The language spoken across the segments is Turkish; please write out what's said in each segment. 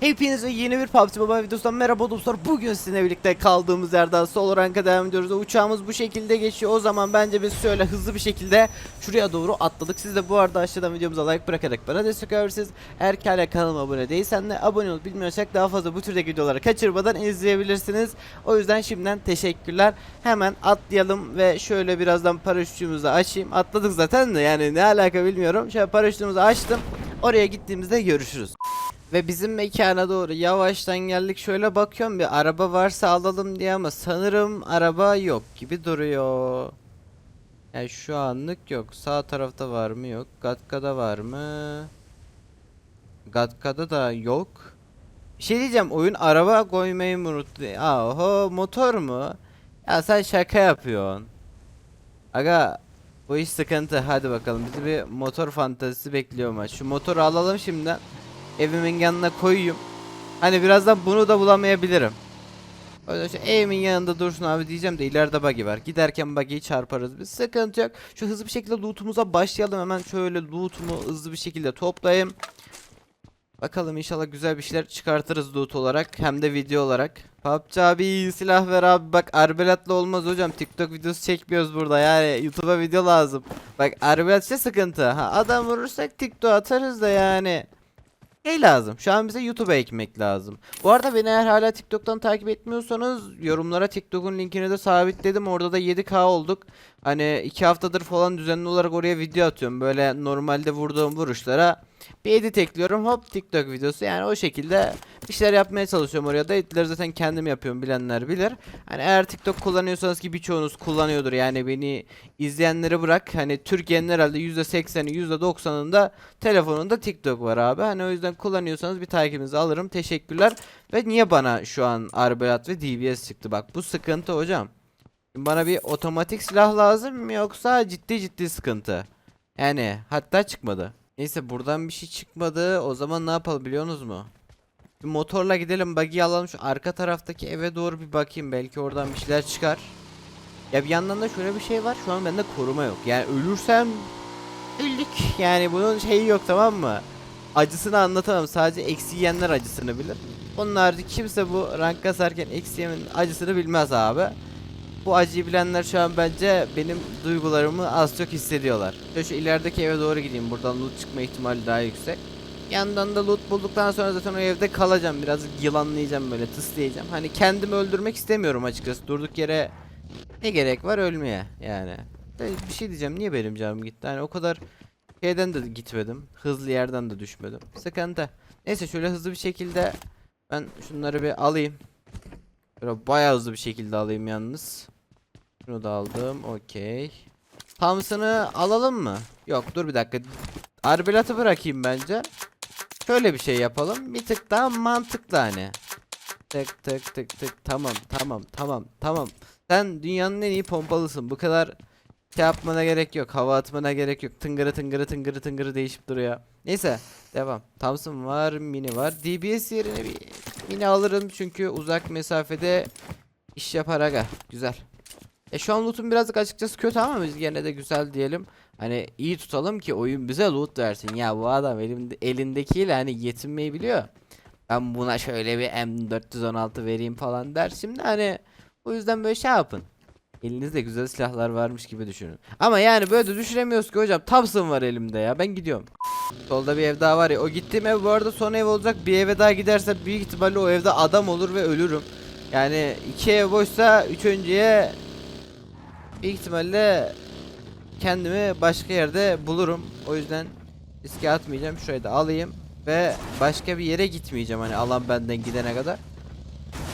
Hepinize yeni bir PUBG Mobile videosundan merhaba dostlar. Bugün sizinle birlikte kaldığımız yerden solo rank'a devam ediyoruz. Uçağımız bu şekilde geçiyor. O zaman bence biz şöyle hızlı bir şekilde şuraya doğru atladık. Siz de bu arada aşağıdan videomuza like bırakarak bana destek verirsiniz. Eğer hala kanalıma abone değilsen de abone olup bilmiyorsak daha fazla bu türdeki videoları kaçırmadan izleyebilirsiniz. O yüzden şimdiden teşekkürler. Hemen atlayalım ve şöyle birazdan paraşütümüzü açayım. Atladık zaten de yani ne alaka bilmiyorum. Şöyle paraşütümüzü açtım. Oraya gittiğimizde görüşürüz. Ve bizim mekana doğru yavaştan geldik. Şöyle bakıyorum bir araba varsa alalım diye ama sanırım araba yok gibi duruyor. Yani şu anlık yok. Sağ tarafta var mı? Yok. Gatka'da var mı? Gatka'da da yok. Şey diyeceğim. Oyun araba koymayı mı unuttu? Aho motor mu? Ya sen şaka yapıyorsun. Aga bu iş sıkıntı. Hadi bakalım. Bizi bir motor fantazisi bekliyor maç. Şu motoru alalım şimdiden evimin yanına koyayım. Hani birazdan bunu da bulamayabilirim. Yüzden şu evimin yanında dursun abi diyeceğim de ileride buggy var. Giderken buggy'yi çarparız biz. Sıkıntı yok. Şu hızlı bir şekilde loot'umuza başlayalım. Hemen şöyle loot'umu hızlı bir şekilde toplayayım. Bakalım inşallah güzel bir şeyler çıkartırız loot olarak hem de video olarak. PUBG abi silah ver abi bak arbelatla olmaz hocam TikTok videosu çekmiyoruz burada yani YouTube'a video lazım. Bak arbelat işte sıkıntı. Ha adam vurursak TikTok atarız da yani. Şey lazım. Şu an bize YouTube'a ekmek lazım. Bu arada beni eğer hala TikTok'tan takip etmiyorsanız yorumlara TikTok'un linkini de sabitledim. Orada da 7K olduk. Hani 2 haftadır falan düzenli olarak oraya video atıyorum. Böyle normalde vurduğum vuruşlara bir edit ekliyorum. Hop TikTok videosu. Yani o şekilde bir şeyler yapmaya çalışıyorum oraya da. Editleri zaten kendim yapıyorum bilenler bilir. Hani eğer TikTok kullanıyorsanız ki birçoğunuz kullanıyordur. Yani beni izleyenleri bırak. Hani Türkiye'nin herhalde %80'i %90'ında telefonunda TikTok var abi. Hani o yüzden kullanıyorsanız bir takibinizi alırım. Teşekkürler. Ve niye bana şu an Arbelat ve DBS çıktı? Bak bu sıkıntı hocam. Bana bir otomatik silah lazım mı yoksa ciddi ciddi sıkıntı? Yani hatta çıkmadı. Neyse buradan bir şey çıkmadı. O zaman ne yapalım biliyorsunuz mu? Bir motorla gidelim buggy alalım şu arka taraftaki eve doğru bir bakayım belki oradan bir şeyler çıkar. Ya bir yandan da şöyle bir şey var şu an bende koruma yok. Yani ölürsem öldük. Yani bunun şeyi yok tamam mı? Acısını anlatamam. Sadece eksi yiyenler acısını bilir. Onun harici kimse bu rank kasarken eksi yemenin acısını bilmez abi. Bu acıyı bilenler şu an bence benim duygularımı az çok hissediyorlar. Şöyle şu ilerideki eve doğru gideyim. Buradan loot çıkma ihtimali daha yüksek. Yandan da loot bulduktan sonra zaten o evde kalacağım. Biraz yılanlayacağım böyle tıslayacağım. Hani kendimi öldürmek istemiyorum açıkçası. Durduk yere ne gerek var ölmeye yani. Bir şey diyeceğim niye benim canım gitti? Hani o kadar şeyden de gitmedim. Hızlı yerden de düşmedim. Sıkıntı. Neyse şöyle hızlı bir şekilde ben şunları bir alayım. Böyle bayağı hızlı bir şekilde alayım yalnız. Şunu da aldım. Okey. Thompson'ı alalım mı? Yok dur bir dakika. Arbelatı bırakayım bence. Şöyle bir şey yapalım. Bir tık daha mantıklı hani. Tık tık tık tık. Tamam tamam tamam tamam. Sen dünyanın en iyi pompalısın. Bu kadar şey yapmana gerek yok. Hava atmana gerek yok. Tıngırı tıngırı tıngırı tıngırı değişip duruyor. Neyse devam. Thompson var, mini var. DBS yerine bir mini alırım çünkü uzak mesafede iş yapar aga. Güzel. E şu an loot'um birazcık açıkçası kötü ama biz gene de güzel diyelim. Hani iyi tutalım ki oyun bize loot versin. Ya bu adam elimde, elindekiyle hani yetinmeyi biliyor. Ben buna şöyle bir M416 vereyim falan der. Şimdi hani o yüzden böyle şey yapın. Elinizde güzel silahlar varmış gibi düşünün. Ama yani böyle de düşüremiyoruz ki hocam. Thompson var elimde ya. Ben gidiyorum. Solda bir ev daha var ya. O gittiğim ev bu arada son ev olacak. Bir eve daha giderse büyük ihtimalle o evde adam olur ve ölürüm. Yani iki ev boşsa üçüncüye büyük ihtimalle kendimi başka yerde bulurum. O yüzden riske atmayacağım. Şurayı da alayım. Ve başka bir yere gitmeyeceğim hani alan benden gidene kadar.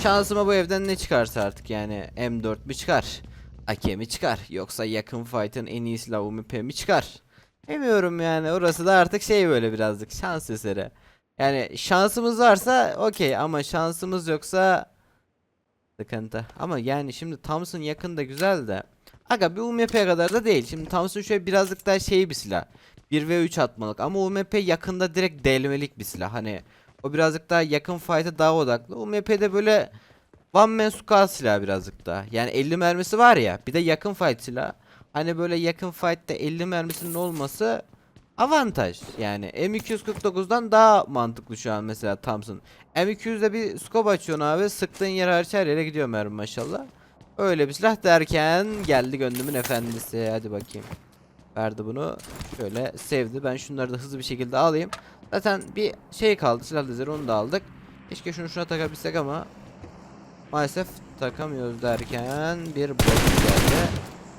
Şansıma bu evden ne çıkarsa artık yani M4 mi çıkar? AK mi çıkar? Yoksa yakın fight'ın en iyi silahı UMP mi çıkar? Bilmiyorum yani orası da artık şey böyle birazcık şans eseri. Yani şansımız varsa okey ama şansımız yoksa sıkıntı. Ama yani şimdi Thompson yakında güzel de Aga bir UMP kadar da değil. Şimdi Thompson şöyle birazcık daha şey bir silah. 1 ve 3 atmalık ama UMP yakında direkt delmelik bir silah. Hani o birazcık daha yakın fight'a daha odaklı. UMP'de böyle one man squad silah birazcık daha. Yani 50 mermisi var ya bir de yakın fight silah. Hani böyle yakın fight'te 50 mermisinin olması avantaj. Yani M249'dan daha mantıklı şu an mesela Thompson. M200'de bir scope açıyorsun abi. Sıktığın yer hariç her yere gidiyor mermi maşallah. Öyle bir silah derken geldi gönlümün efendisi. Hadi bakayım. Verdi bunu. Şöyle sevdi. Ben şunları da hızlı bir şekilde alayım. Zaten bir şey kaldı. Silah dizeri onu da aldık. Keşke şunu şuna takabilsek ama maalesef takamıyoruz derken bir bot geldi.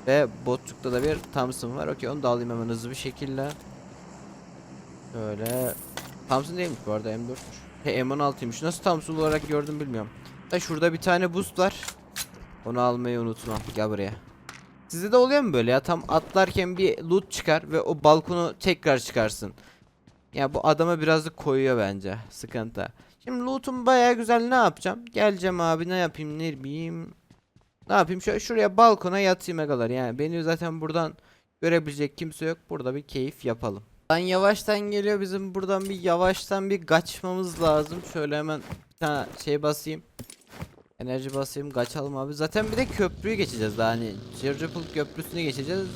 Ve botçukta da bir Thompson var. Okey onu da alayım hemen hızlı bir şekilde. Şöyle. Thompson değilmiş bu arada M4'müş. He M16'ymış. Nasıl Thompson olarak gördüm bilmiyorum. Da şurada bir tane boost var. Onu almayı unutma. Gel buraya. Sizde de oluyor mu böyle ya? Tam atlarken bir loot çıkar ve o balkonu tekrar çıkarsın. Ya bu adama birazcık koyuyor bence. Sıkıntı. Şimdi loot'um baya güzel ne yapacağım? Geleceğim abi ne yapayım ne bileyim. Ne yapayım? Şöyle şuraya balkona yatayım agalar. Yani beni zaten buradan görebilecek kimse yok. Burada bir keyif yapalım. Lan yavaştan geliyor bizim buradan bir yavaştan bir kaçmamız lazım. Şöyle hemen bir tane şey basayım. Enerji basayım kaçalım abi. Zaten bir de köprüyü geçeceğiz daha hani Georgopol köprüsünü geçeceğiz.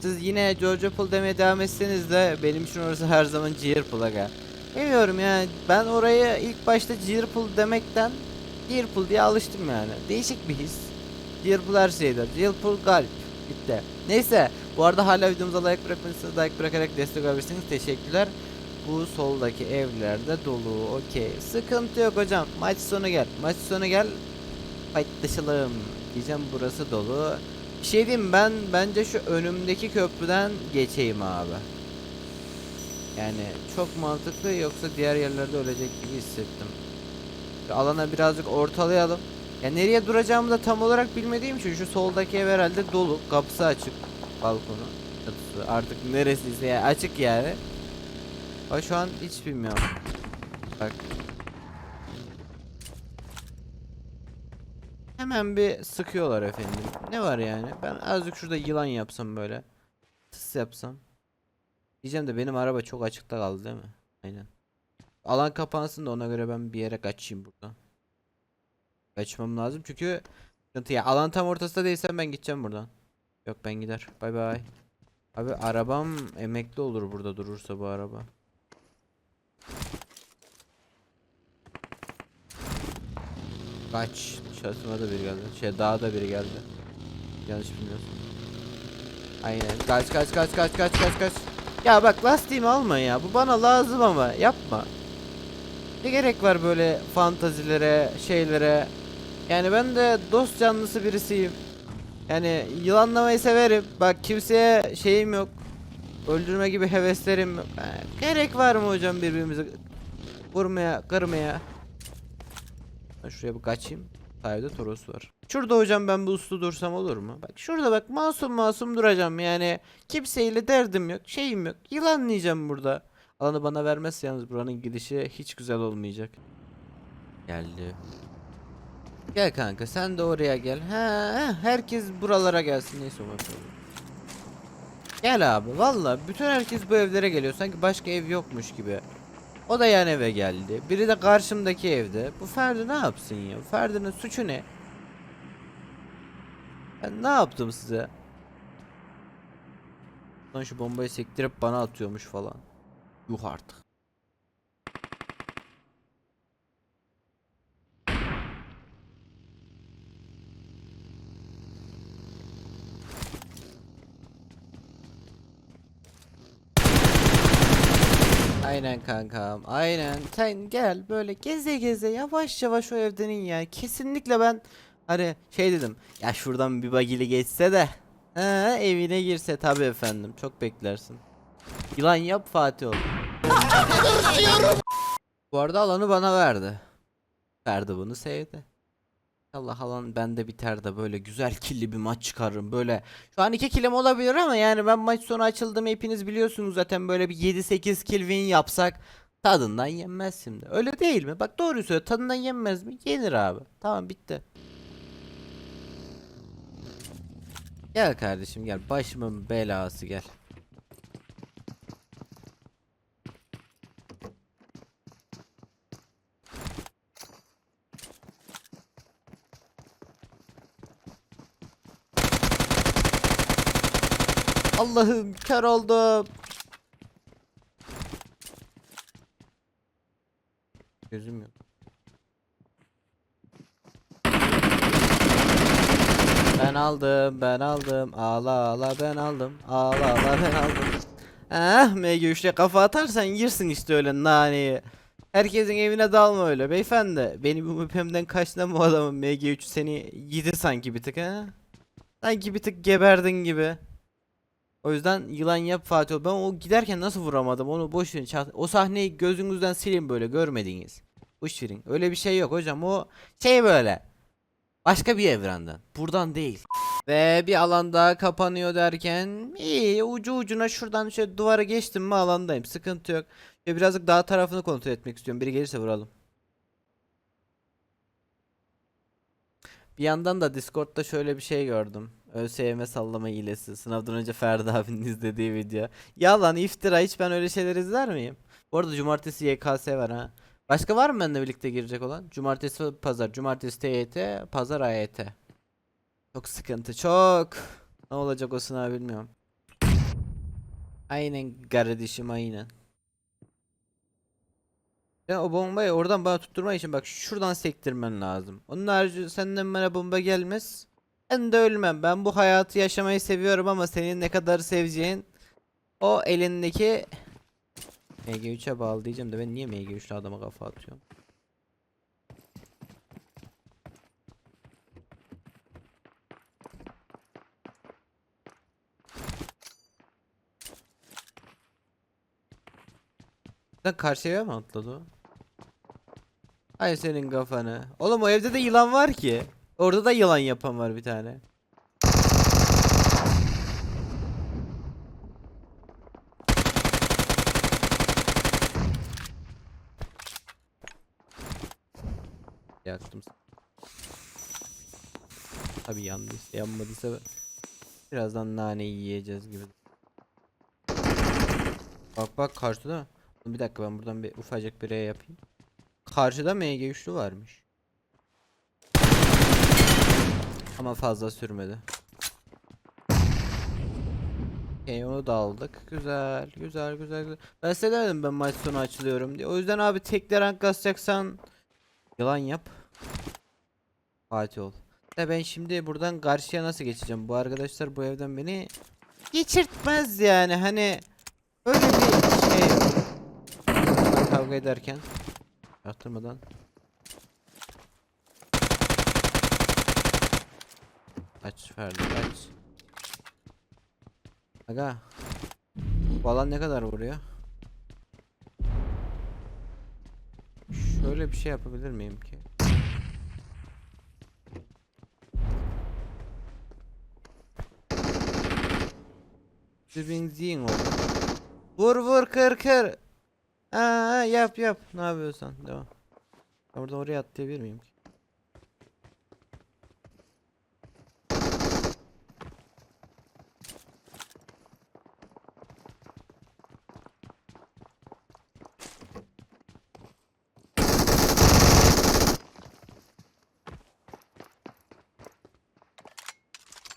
Siz yine Georgopol demeye devam etseniz de benim için orası her zaman Gearpol aga. Bilmiyorum yani ben orayı ilk başta Gearpol demekten Gearpol diye alıştım yani. Değişik bir his. Gearpol her şeydir. Gearpol galip. Bitti. Neyse bu arada hala videomuza like bırakmışsınız. Like bırakarak destek olabilirsiniz. Teşekkürler. Bu soldaki evlerde dolu. Okey. Sıkıntı yok hocam. Maç sonu gel. Maç sonu gel. Paylaşalım. Diyeceğim burası dolu. Bir şey diyeyim ben bence şu önümdeki köprüden geçeyim abi. Yani çok mantıklı yoksa diğer yerlerde ölecek gibi hissettim. Şu alana birazcık ortalayalım. Ya nereye duracağımı da tam olarak bilmediğim için şu soldaki ev herhalde dolu. Kapısı açık. Balkonu. Artık neresiyse ya açık yani. Ama şu an hiç bilmiyorum. Bak. Hemen bir sıkıyorlar efendim. Ne var yani? Ben azıcık şurada yılan yapsam böyle. Tıs yapsam. Diyeceğim de benim araba çok açıkta kaldı değil mi? Aynen. Alan kapansın da ona göre ben bir yere kaçayım buradan. Kaçmam lazım çünkü ya. Alan tam ortasında değilsem ben gideceğim buradan. Yok ben gider. Bay bay. Abi arabam emekli olur burada durursa bu araba. Kaç. Şansıma da biri geldi. Şey daha da biri geldi. Yanlış bilmiyorsun. Aynen. Kaç kaç kaç kaç kaç kaç kaç. Ya bak lastiğimi alma ya. Bu bana lazım ama yapma. Ne gerek var böyle fantazilere, şeylere? Yani ben de dost canlısı birisiyim. Yani yılanlamayı severim. Bak kimseye şeyim yok. Öldürme gibi heveslerim gerek var mı hocam birbirimizi vurmaya, kırmaya? Şuraya bir kaçayım. Sahilde Toros var. Şurada hocam ben bu uslu dursam olur mu? Bak şurada bak masum masum duracağım yani. Kimseyle derdim yok, şeyim yok. Yılanlayacağım burada. Alanı bana vermezse yalnız buranın gidişi hiç güzel olmayacak. Geldi. Gel kanka sen de oraya gel. Ha, herkes buralara gelsin neyse yapalım. Gel abi valla bütün herkes bu evlere geliyor sanki başka ev yokmuş gibi. O da yan eve geldi. Biri de karşımdaki evde. Bu Ferdi ne yapsın ya? Ferdi'nin suçu ne? Ben ne yaptım size? Lan şu bombayı sektirip bana atıyormuş falan. Yuh artık. Aynen kankam. Aynen. Sen gel böyle geze geze yavaş yavaş o evden in ya. Kesinlikle ben hani şey dedim. Ya şuradan bir bagili geçse de ha, evine girse tabi efendim. Çok beklersin. Yılan yap Fatih ol. Bu arada alanı bana verdi. Verdi bunu sevdi. Allah alan bende biter de böyle güzel killi bir maç çıkarırım böyle. Şu an 2 kilim olabilir ama yani ben maç sonu açıldım hepiniz biliyorsunuz zaten böyle bir 7-8 kill win yapsak tadından yenmez şimdi. Öyle değil mi? Bak doğru söyle tadından yenmez mi? Yenir abi. Tamam bitti. Gel kardeşim gel başımın belası gel. Allah'ım kör oldum. Gözüm yok. Ben aldım, ben aldım. Ağla ağla ben aldım. Ağla ağla ben aldım. Eh, ah MG3'le kafa atarsan yersin işte öyle naneyi. Herkesin evine dalma öyle beyefendi. Benim UMP'mden kaçtan bu adamın MG3 seni yedi sanki bir tık ha? Sanki bir tık geberdin gibi. O yüzden yılan yap Fatih ol. Ben o giderken nasıl vuramadım onu boş verin. O sahneyi gözünüzden silin böyle görmediniz. Boş verin. Öyle bir şey yok hocam o şey böyle. Başka bir evrenden. Buradan değil. Ve bir alan daha kapanıyor derken iyi ucu ucuna şuradan şöyle duvara geçtim mi alandayım. Sıkıntı yok. Şöyle birazcık daha tarafını kontrol etmek istiyorum. Biri gelirse vuralım. Bir yandan da Discord'da şöyle bir şey gördüm. ÖSYM sallama hilesi. Sınavdan önce Ferdi abinin izlediği video. Yalan iftira hiç ben öyle şeyler izler miyim? Bu arada cumartesi YKS var ha. Başka var mı benimle birlikte girecek olan? Cumartesi pazar. Cumartesi TYT. Pazar AYT. Çok sıkıntı çok. Ne olacak o sınav bilmiyorum. Aynen kardeşim aynen. Ya o bombayı oradan bana tutturma için bak şuradan sektirmen lazım. Onun harici senden bana bomba gelmez. Ben de ölmem. Ben bu hayatı yaşamayı seviyorum ama senin ne kadar seveceğin o elindeki MG3'e bağlı diyeceğim de ben niye MG3'lü adama kafa atıyorum? Sen karşıya mı atladı o? Ay senin kafanı. Oğlum o evde de yılan var ki. Orada da yılan yapan var bir tane. Yaktım. Tabi yandıysa yanmadıysa birazdan nane yiyeceğiz gibi. Bak bak karşıda. Bir dakika ben buradan bir ufacık bir R yapayım. Karşıda MG üçlü varmış. Ama fazla sürmedi. Okey onu da aldık. Güzel, güzel, güzel, güzel. Ben size demedim ben maç sonu açılıyorum diye. O yüzden abi tekli rank kasacaksan yılan yap. Fatih ol. De ben şimdi buradan karşıya nasıl geçeceğim? Bu arkadaşlar bu evden beni geçirtmez yani. Hani öyle bir şey kavga ederken Yaptırmadan. Kaç Ferdi kaç. Aga. Bu alan ne kadar vuruyor? Şöyle bir şey yapabilir miyim ki? Benzin oldu. Vur vur kır kır. Aa yap yap. Ne yapıyorsan devam. Buradan oraya atlayabilir miyim ki?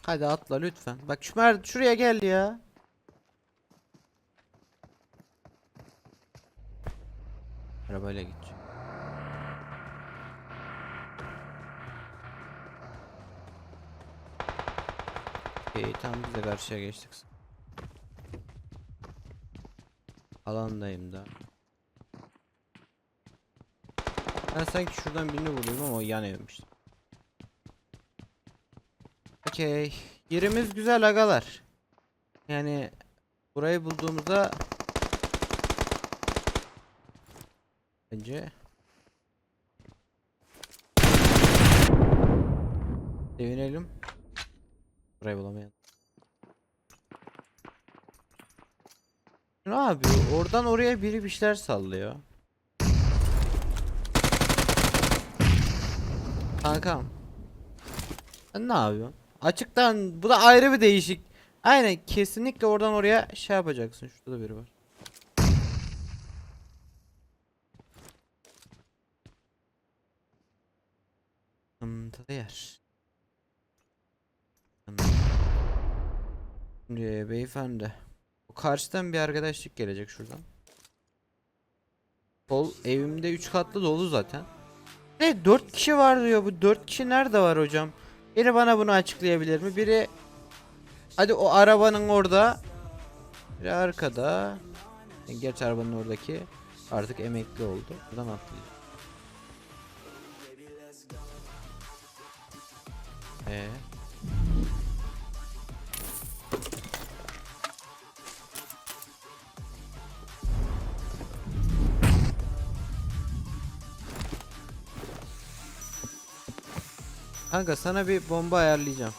Hadi atla lütfen. Bak şu mer şuraya gel ya. Arabayla git. Okey tamam biz de karşıya geçtik. Alandayım da. Ben sanki şuradan birini vuruyordum ama yan evmiş. Okey. Yerimiz güzel agalar. Yani burayı bulduğumuzda Bence Sevinelim. Burayı bulamayan. Ne yapıyor? Oradan oraya biri bir şeyler sallıyor. Kankam. Ne yapıyorsun? Açıktan bu da ayrı bir değişik. Aynen kesinlikle oradan oraya şey yapacaksın. Şurada da biri var. Sıkıntılı yer. Şimdi beyefendi. Bu karşıdan bir arkadaşlık gelecek şuradan. Kol evimde 3 katlı dolu zaten. Ne 4 kişi var diyor bu 4 kişi nerede var hocam? Biri bana bunu açıklayabilir mi? Biri Hadi o arabanın orada. Biri arkada. Yani Gerçi arabanın oradaki artık emekli oldu. Buradan atlayacağım. Ee. Kanka sana bir bomba ayarlayacağım.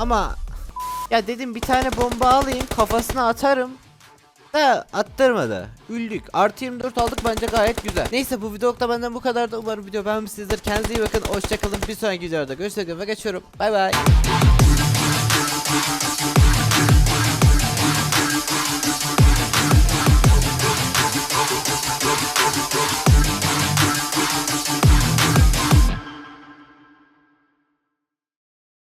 Ama ya dedim bir tane bomba alayım kafasına atarım. Da attırmadı. Üldük. Artı 24 aldık bence gayet güzel. Neyse bu videolukta benden bu kadar da umarım video beğenmişsinizdir. Kendinize iyi bakın. Hoşçakalın. Bir sonraki videoda görüşmek üzere ve geçiyorum. Bay bay.